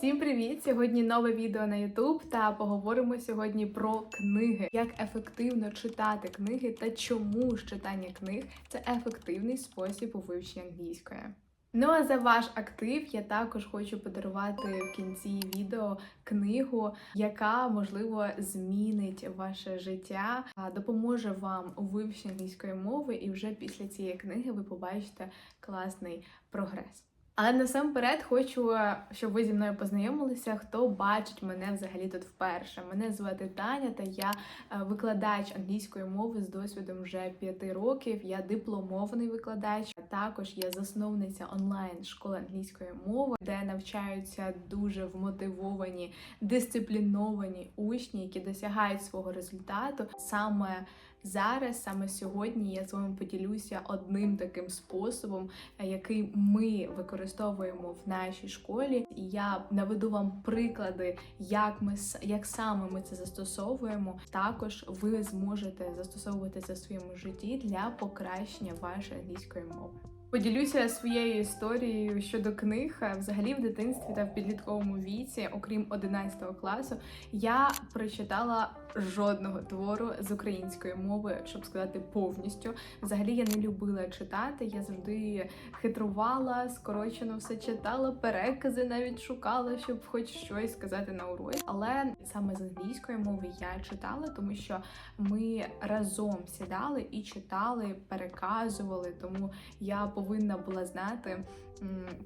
Всім привіт! Сьогодні нове відео на YouTube та поговоримо сьогодні про книги, як ефективно читати книги та чому ж читання книг це ефективний спосіб у вивченні англійської. Ну а за ваш актив я також хочу подарувати в кінці відео книгу, яка можливо змінить ваше життя, допоможе вам у вивченні англійської мови, і вже після цієї книги ви побачите класний прогрес. Але насамперед хочу, щоб ви зі мною познайомилися, хто бачить мене взагалі тут вперше. Мене звати Таня, та я е, викладач англійської мови з досвідом вже 5 років. Я дипломований викладач. Також я засновниця онлайн школи англійської мови, де навчаються дуже вмотивовані, дисципліновані учні, які досягають свого результату саме. Зараз, саме сьогодні, я з вами поділюся одним таким способом, е, який ми використовуємо в нашій школі. І я наведу вам приклади, як ми як саме ми це застосовуємо. Також ви зможете застосовувати це в своєму житті для покращення вашої англійської мови. Поділюся своєю історією щодо книг. Е, Взагалі, в дитинстві та в підлітковому віці, окрім 11 класу, я прочитала жодного твору з української мови, щоб сказати повністю. Взагалі я не любила читати. Я завжди хитрувала, скорочено все читала, перекази навіть шукала, щоб хоч щось сказати на уроці. Але саме з англійської мови я читала, тому що ми разом сідали і читали, переказували. Тому я повинна була знати.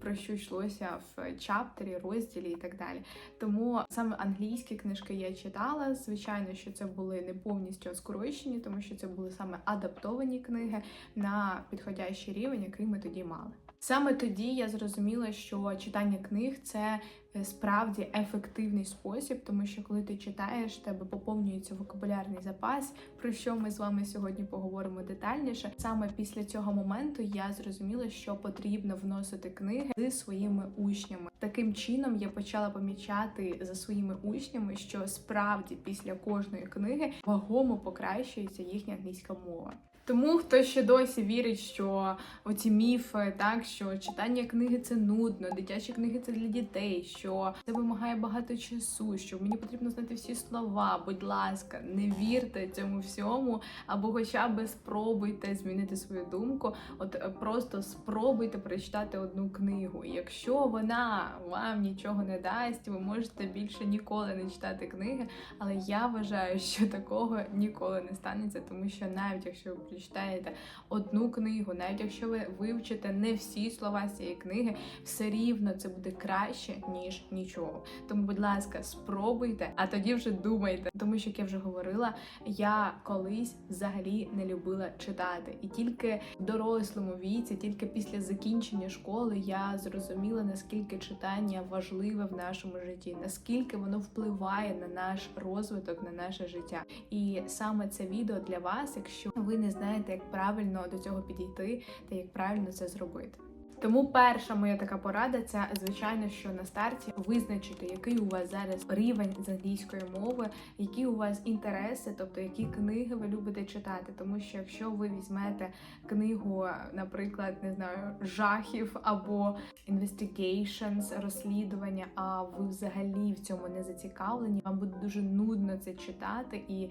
Про що йшлося в чаптері, розділі і так далі. Тому саме англійські книжки я читала. Звичайно, що це були не повністю скорочені, тому що це були саме адаптовані книги на підходящий рівень, який ми тоді мали. Саме тоді я зрозуміла, що читання книг це е, справді ефективний спосіб, тому що коли ти читаєш, тебе поповнюється вокабулярний запас, про що ми з вами сьогодні поговоримо детальніше. Саме після цього моменту я зрозуміла, що потрібно вносити книги зі своїми учнями. Таким чином я почала помічати за своїми учнями, що справді після кожної книги вагомо покращується їхня англійська мова. Тому хто ще досі вірить, що оці міфи, так що читання книги це нудно, дитячі книги це для дітей, що це вимагає багато часу, що мені потрібно знати всі слова. Будь ласка, не вірте цьому всьому, або хоча б спробуйте змінити свою думку. От е, просто спробуйте прочитати одну книгу. Якщо вона вам нічого не дасть, ви можете більше ніколи не читати книги. Але я вважаю, що такого ніколи не станеться, тому що навіть якщо ви прочитаєте одну книгу, навіть якщо ви вивчите не всі слова з цієї книги, все рівно це буде краще ніж нічого. Тому, будь ласка, спробуйте, а тоді вже думайте. Тому що як я вже говорила, я колись взагалі не любила читати, і тільки в дорослому віці, тільки після закінчення школи, я зрозуміла наскільки читання важливе в нашому житті, наскільки воно впливає на наш розвиток, на наше життя. І саме це відео для вас, якщо ви не знаєте, як правильно до цього підійти та як правильно це зробити. Тому перша моя така порада це звичайно, що на старті визначити, який у вас зараз рівень з англійської мови, які у вас інтереси, тобто які книги ви любите читати. Тому що якщо ви візьмете книгу, наприклад, не знаю, жахів або investigations, розслідування, а ви взагалі в цьому не зацікавлені, вам буде дуже нудно це читати і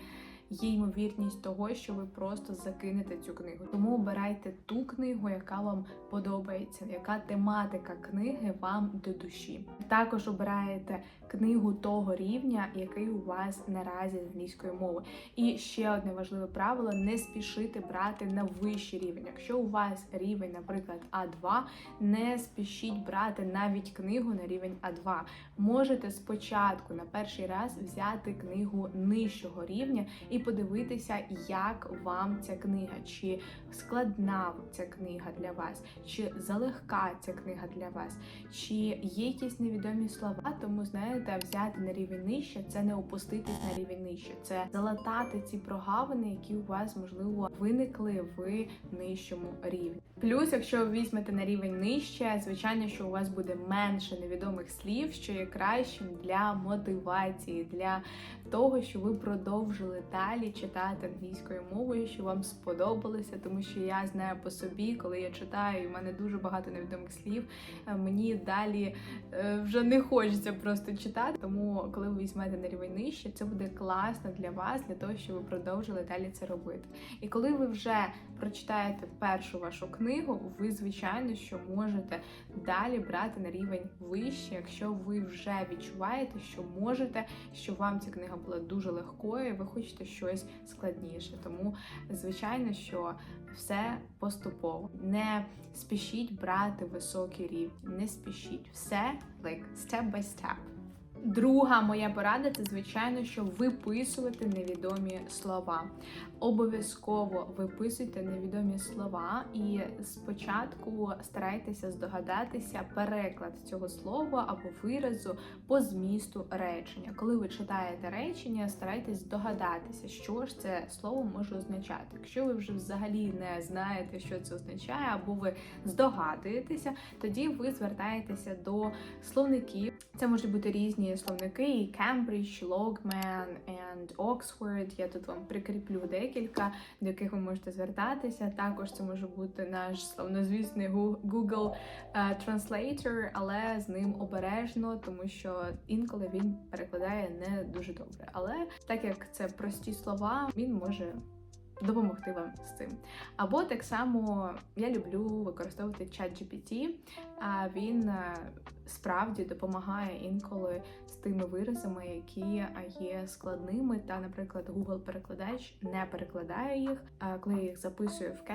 є ймовірність того, що ви просто закинете цю книгу. Тому обирайте ту книгу, яка вам подобається, яка тематика книги вам до душі. Також обираєте книгу того рівня, який у вас наразі з англійської мови. І ще одне важливе правило: не спішити брати на вищий рівень. Якщо у вас рівень, наприклад, А2, не спішіть брати навіть книгу на рівень А2. Можете спочатку на перший раз взяти книгу нижчого рівня і подивитися, як вам ця книга, чи складна ця книга для вас, чи залегка ця книга для вас, чи є якісь невідомі слова. Тому знаєте, взяти на рівень нижче це не опуститись на рівень нижче, це залатати ці прогавини, які у вас можливо виникли в нижчому рівні. Плюс, якщо ви візьмете на рівень нижче, звичайно, що у вас буде менше невідомих слів, що є кращим для мотивації, для того, щоб ви продовжили далі далі читати англійською мовою, що вам сподобалося, тому що я знаю по собі, коли я читаю, і в мене дуже багато невідомих слів. е, Мені далі е, вже не хочеться просто читати. Тому, коли ви візьмете на рівень нижче, це буде класно для вас, для того, щоб ви продовжили далі це робити. І коли ви вже прочитаєте першу вашу книгу, ви звичайно що можете далі брати на рівень вище, якщо ви вже відчуваєте, що можете, що вам ця книга була дуже легкою, і ви хочете щось складніше. Тому, звичайно, що все поступово. Не спішіть брати високий рівень, не спішіть. Все like step by step. Друга моя порада це звичайно, що виписувати невідомі слова. Обов'язково виписуйте невідомі слова, і спочатку старайтеся здогадатися переклад цього слова або виразу по змісту речення. Коли ви читаєте речення, старайтесь здогадатися, що ж це слово може означати. Якщо ви вже взагалі не знаєте, що це означає, або ви здогадуєтеся, тоді ви звертаєтеся до словників. Це можуть бути різні словники: і Cambridge, Logman and Oxford. Я тут вам прикріплю декілька, до яких ви можете звертатися. Також це може бути наш славнозвісний Гу- Google е, Translator, але з ним обережно, тому що інколи він перекладає не дуже добре. Але так як це прості слова, він може. Допомогти вам з цим. Або так само я люблю використовувати ChatGPT, а він е, справді допомагає інколи з тими виразами, які е, є складними. Та, наприклад, Google перекладач не перекладає їх. А коли я їх записую в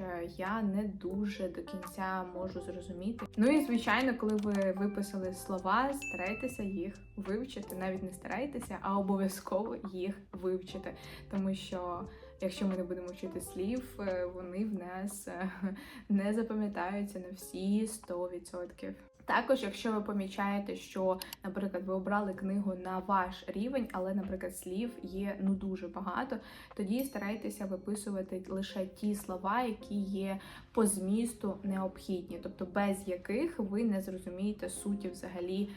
е, я не дуже до кінця можу зрозуміти. Ну і звичайно, коли ви виписали слова, старайтеся їх вивчити. Навіть не старайтеся, а обов'язково їх вивчити, тому що. Якщо ми не будемо вчити слів, е, вони в нас е, не запам'ятаються на всі 100%. Також, якщо ви помічаєте, що, наприклад, ви обрали книгу на ваш рівень, але, наприклад, слів є ну дуже багато, тоді старайтеся виписувати лише ті слова, які є по змісту необхідні, тобто без яких ви не зрозумієте суті взагалі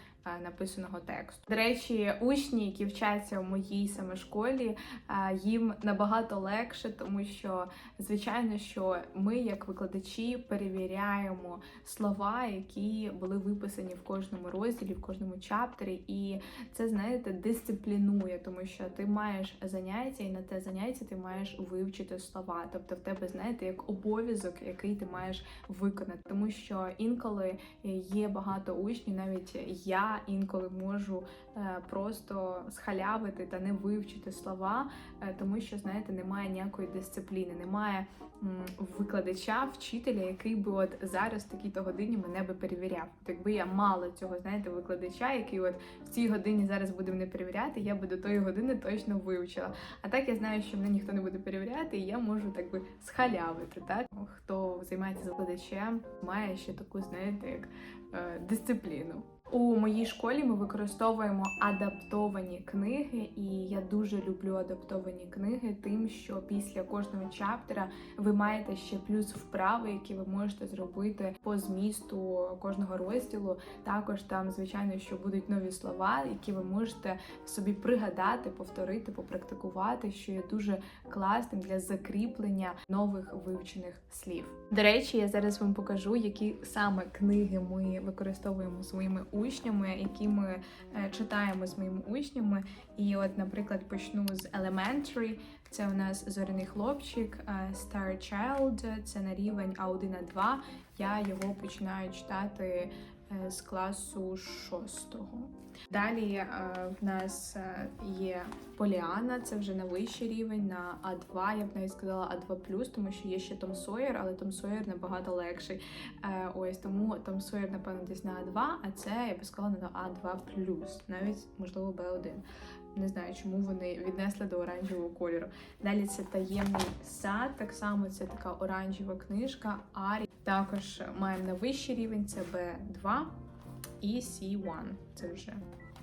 написаного тексту. До речі, учні, які вчаться в моїй саме школі, е, їм набагато легше, тому що звичайно, що ми, як викладачі, перевіряємо слова, які були виписані в кожному розділі, в кожному чаптері, і це знаєте дисциплінує, тому що ти маєш заняття, і на те заняття ти маєш вивчити слова. Тобто в тебе знаєте як обов'язок, який ти маєш виконати, тому що інколи є багато учнів, навіть я інколи можу е, просто схалявити та не вивчити слова, е, тому що знаєте, немає ніякої дисципліни, немає викладача, вчителя, який би от зараз в такій-то годині мене би перевіряв. Якби я мала цього, знаєте, викладача, який от в цій годині зараз буде мене перевіряти, я би до тої години точно вивчила. А так я знаю, що мене ніхто не буде перевіряти, і я можу так би схалявити. Так хто займається викладачем, має ще таку, знаєте, як е, дисципліну. У моїй школі ми використовуємо адаптовані книги, і я дуже люблю адаптовані книги, тим, що після кожного чаптера ви маєте ще плюс вправи, які ви можете зробити по змісту кожного розділу. Також там, звичайно, що будуть нові слова, які ви можете собі пригадати, повторити, попрактикувати, що є дуже класним для закріплення нових вивчених слів. До речі, я зараз вам покажу, які саме книги ми використовуємо своїми учнями, які ми е, читаємо з моїми учнями. І, от, наприклад, почну з Elementary. Це у нас зоряний хлопчик, е, Star Child, це на рівень А1 А2. Я його починаю читати е, з класу шостого. Далі е, в нас е, є Поліана, це вже на вищий рівень, на А2, я б навіть сказала А2+, тому що є ще Том Сойер, але Том Сойер набагато легший. Е, ось тому Том Сойер, напевно, десь на А2, а це я б сказала на А2+, навіть можливо Б1. Не знаю, чому вони віднесли до оранжевого кольору. Далі це таємний сад. Так само це така оранжева книжка. Арі також маємо на вищий рівень, це Б2 і C1. Це вже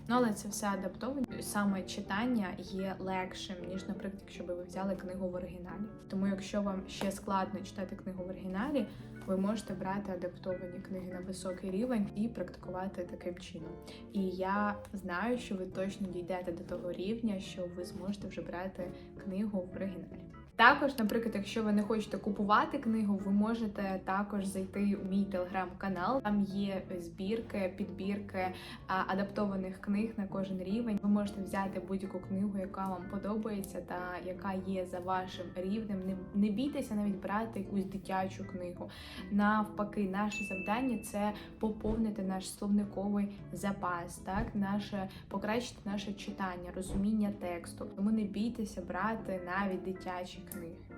Ну, але це все адаптовано. Саме читання є легшим, ніж, наприклад, якщо ви взяли книгу в оригіналі. Тому, якщо вам ще складно читати книгу в оригіналі, ви можете брати адаптовані книги на високий рівень і практикувати таким чином. І я знаю, що ви точно дійдете до того рівня, що ви зможете вже брати книгу в оригіналі. Також, наприклад, якщо ви не хочете купувати книгу, ви можете також зайти у мій телеграм-канал. Там є збірки, підбірки адаптованих книг на кожен рівень. Ви можете взяти будь-яку книгу, яка вам подобається, та яка є за вашим рівнем. Не, не бійтеся навіть брати якусь дитячу книгу. Навпаки, наше завдання це поповнити наш словниковий запас, так наше покращити наше читання, розуміння тексту. Тому не бійтеся брати навіть дитячі книги.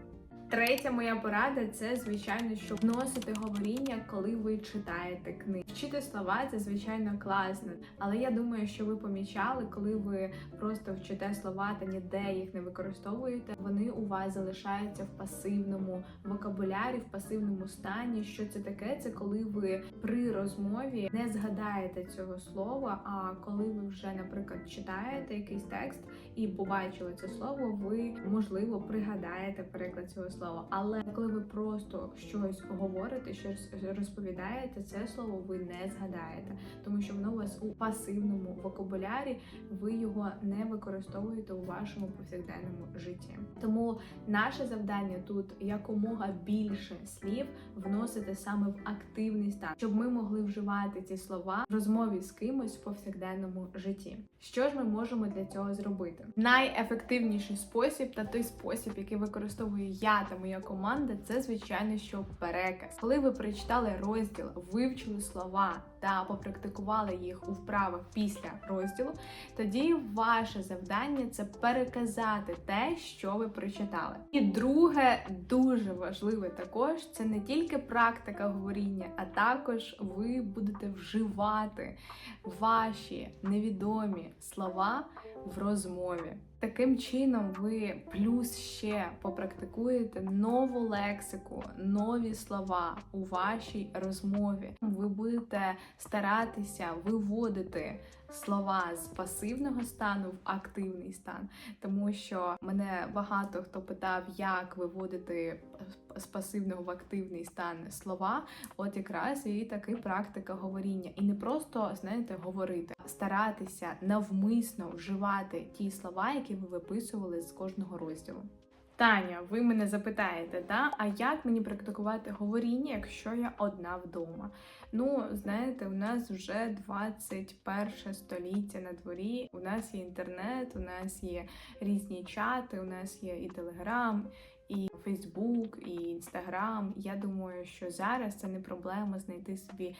Третя моя порада це звичайно, що вносити говоріння, коли ви читаєте книги. Вчити слова це звичайно класно, але я думаю, що ви помічали, коли ви просто вчите слова та ніде їх не використовуєте. Вони у вас залишаються в пасивному вокабулярі, в пасивному стані. Що це таке? Це коли ви при розмові не згадаєте цього слова. А коли ви вже, наприклад, читаєте якийсь текст і побачили це слово, ви можливо пригадаєте переклад цього слова. Але коли ви просто щось говорите, щось розповідаєте, це слово ви не згадаєте, тому що воно у вас у пасивному вокабулярі, ви його не використовуєте у вашому повсякденному житті. Тому наше завдання тут якомога більше слів вносити саме в активний стан, щоб ми могли вживати ці слова в розмові з кимось в повсякденному житті. Що ж ми можемо для цього зробити? Найефективніший спосіб та той спосіб, який використовую я та моя команда, це звичайно, що переказ. Коли ви прочитали розділ, вивчили слова та попрактикували їх у вправах після розділу, тоді ваше завдання це переказати те, що ви прочитали. І друге, дуже важливе також це не тільки практика говоріння, а також ви будете вживати ваші невідомі слова в розмові. Таким чином, ви плюс ще попрактикуєте нову лексику, нові слова у вашій розмові. Ви будете старатися виводити слова з пасивного стану в активний стан, тому що мене багато хто питав, як виводити з пасивного в активний стан слова. От якраз і таки практика говоріння, і не просто знаєте говорити, а старатися навмисно вживати ті слова, які ви виписували з кожного розділу. Таня, ви мене запитаєте, да? а як мені практикувати говоріння, якщо я одна вдома? Ну, знаєте, у нас вже 21 століття на дворі. У нас є інтернет, у нас є різні чати, у нас є і телеграм, і Фейсбук, і Інстаграм. Я думаю, що зараз це не проблема знайти собі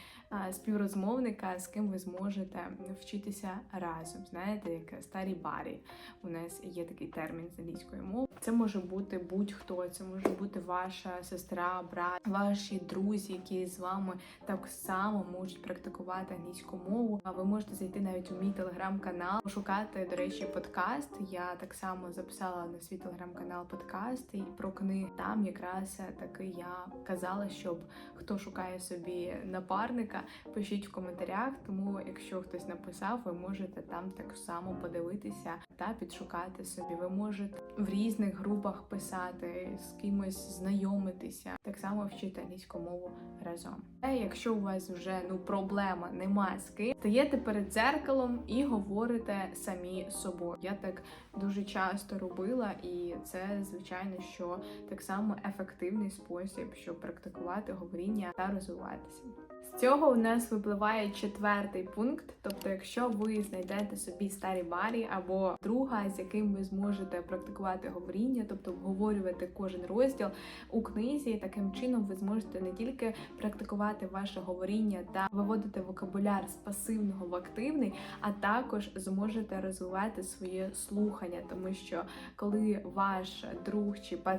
співрозмовника, з ким ви зможете вчитися разом. Знаєте, як старі барі. У нас є такий термін з англійської мови. Це може бути будь-хто, це може бути ваша сестра, брат, ваші друзі, які з вами так само можуть практикувати англійську мову. А ви можете зайти навіть у мій телеграм-канал, пошукати, до речі, подкаст. Я так само записала на свій телеграм-канал подкаст і про книги. Там якраз таки я казала, щоб хто шукає собі напарника, пишіть в коментарях. Тому, якщо хтось написав, ви можете там так само подивитися та підшукати собі. Ви можете в різних групах писати, з кимось знайомитися, так само вчити англійську мову разом. А якщо у вас вже ну проблема нема з ким, стаєте перед дзеркалом і говорите самі собою. Я так дуже часто робила, і це звичайно, що так само ефективний спосіб, щоб практикувати говоріння та розвиватися. З цього у нас випливає четвертий пункт. Тобто, якщо ви знайдете собі старі барі або друга, з яким ви зможете практикувати говоріння, тобто обговорювати кожен розділ у книзі, таким чином ви зможете не тільки практикувати ваше говоріння та виводити вокабуляр з пасивного в активний, а також зможете розвивати своє слухання, тому що коли ваш друг чи партнер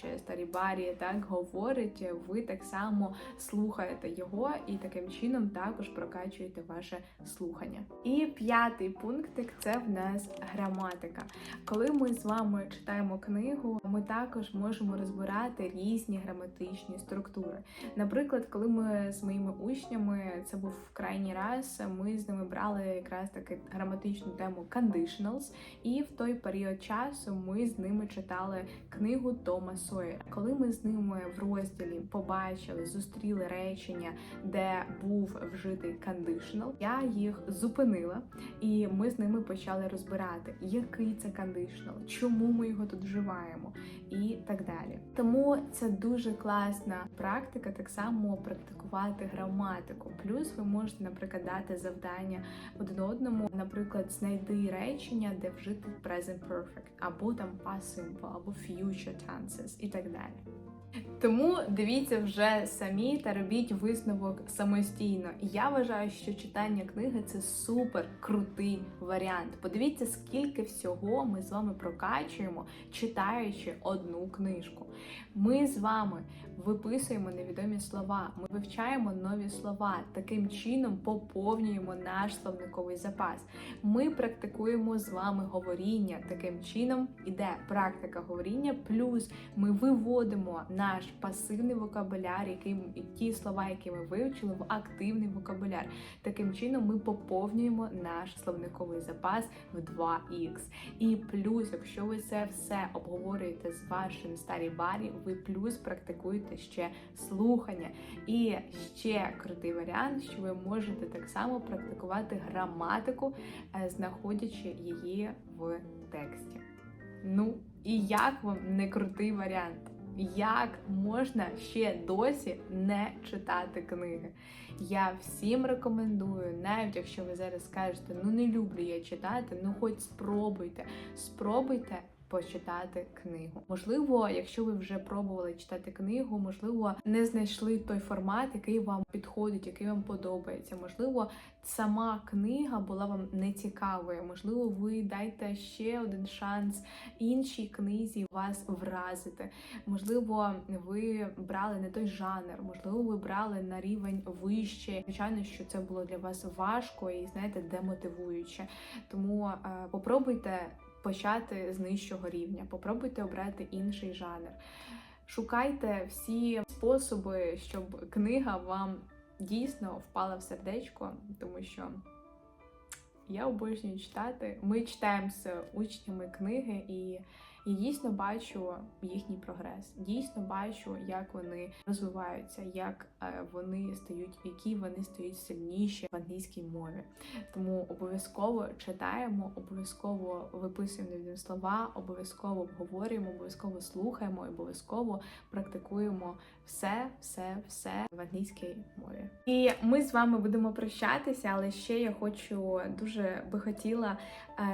чи старі барі так говорить, ви так само слухаєте його і таким чином також прокачуєте ваше слухання. І п'ятий пунктик це в нас граматика. Коли ми з вами читаємо книгу, ми також можемо розбирати різні граматичні структури. Наприклад, коли ми з моїми учнями, це був крайній раз, ми з ними брали якраз таки граматичну тему conditionals, і в той період часу ми з ними читали книгу Тома Сойера. Коли ми з ними в розділі побачили, зустріли речення, де був вжитий conditional, я їх зупинила, і ми з ними почали розбирати, який це conditional, чому ми його тут вживаємо, і так далі. Тому це дуже класна практика, так само практикувати граматику. Плюс ви можете, наприклад, дати завдання один одному, наприклад, знайди речення, де вжити present perfect, або там past simple, або future tenses і так далі. Тому дивіться вже самі та робіть висновок самостійно. Я вважаю, що читання книги це супер крутий варіант. Подивіться, скільки всього ми з вами прокачуємо, читаючи одну книжку. Ми з вами виписуємо невідомі слова, ми вивчаємо нові слова. Таким чином поповнюємо наш словниковий запас. Ми практикуємо з вами говоріння. Таким чином іде практика говоріння, плюс ми виводимо наш пасивний вокабуляр, який ті слова, які ми вивчили, в активний вокабуляр. Таким чином ми поповнюємо наш словниковий запас в 2х. І плюс, якщо ви це все обговорюєте з вашим старі барі, ви плюс практикуєте ще слухання. І ще крутий варіант, що ви можете так само практикувати граматику, е, знаходячи її в тексті. Ну, і як вам не крутий варіант? Як можна ще досі не читати книги? Я всім рекомендую, навіть якщо ви зараз скажете, ну не люблю я читати, ну хоч спробуйте, спробуйте. Почитати книгу. Можливо, якщо ви вже пробували читати книгу, можливо, не знайшли той формат, який вам підходить, який вам подобається. Можливо, сама книга була вам не цікавою. Можливо, ви дайте ще один шанс іншій книзі вас вразити. Можливо, ви брали не той жанр, можливо, ви брали на рівень вище. Звичайно, що це було для вас важко і знаєте, демотивуюче. Тому е, попробуйте почати з нижчого рівня, попробуйте обрати інший жанр. Шукайте всі способи, щоб книга вам дійсно впала в сердечко, тому що я обожнюю читати. Ми читаємо з учнями книги, і я дійсно бачу їхній прогрес. Дійсно бачу, як вони розвиваються, як е, вони стають, які вони стають сильніші в англійській мові. Тому обов'язково читаємо, обов'язково виписуємо нові слова, обов'язково обговорюємо, обов'язково слухаємо, обов'язково практикуємо все, все, все в англійській мові. І ми з вами будемо прощатися, але ще я хочу дуже би хотіла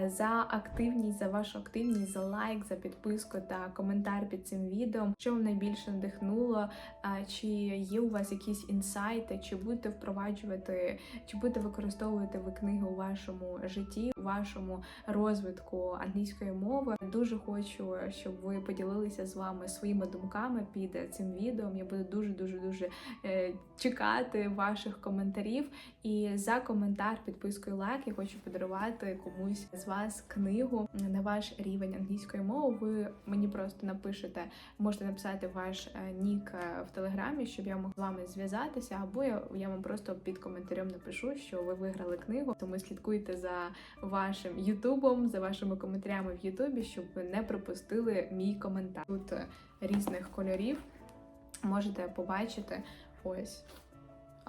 за активність, за вашу активність, за лайк, за підписку та коментар під цим відео, що вам найбільше надихнуло, е, чи є у вас якісь інсайти, чи будете впроваджувати, чи будете використовувати ви книги у вашому житті, у вашому розвитку англійської мови. Дуже хочу, щоб ви поділилися з вами своїми думками під цим відео. Я буду дуже дуже дуже е, чекати ваших коментарів. І за коментар, підписку і лайк я хочу подарувати комусь з вас книгу на ваш рівень англійської мови. Ви мені просто напишете, можете написати ваш е, нік е, в телеграмі, щоб я могла з вами зв'язатися, або я, я вам просто під коментарем напишу, що ви виграли книгу. Тому слідкуйте за вашим ютубом, за вашими коментарями в Ютубі, щоб ви не пропустили мій коментар. Тут е, різних кольорів можете побачити ось.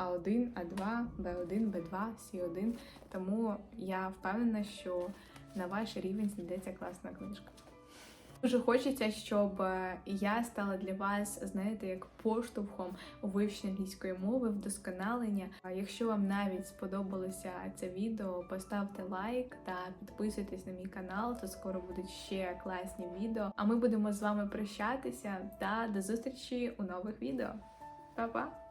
А1, А2, Б1, Б2, С1. Тому я впевнена, що на ваш рівень знайдеться класна книжка. Дуже хочеться, щоб е, я стала для вас, знаєте, як поштовхом у вивченні англійської мови, вдосконалення. Якщо вам навіть сподобалося це відео, поставте лайк та підписуйтесь на мій канал, то скоро будуть ще класні відео. А ми будемо з вами прощатися та до зустрічі у нових відео. Па-па!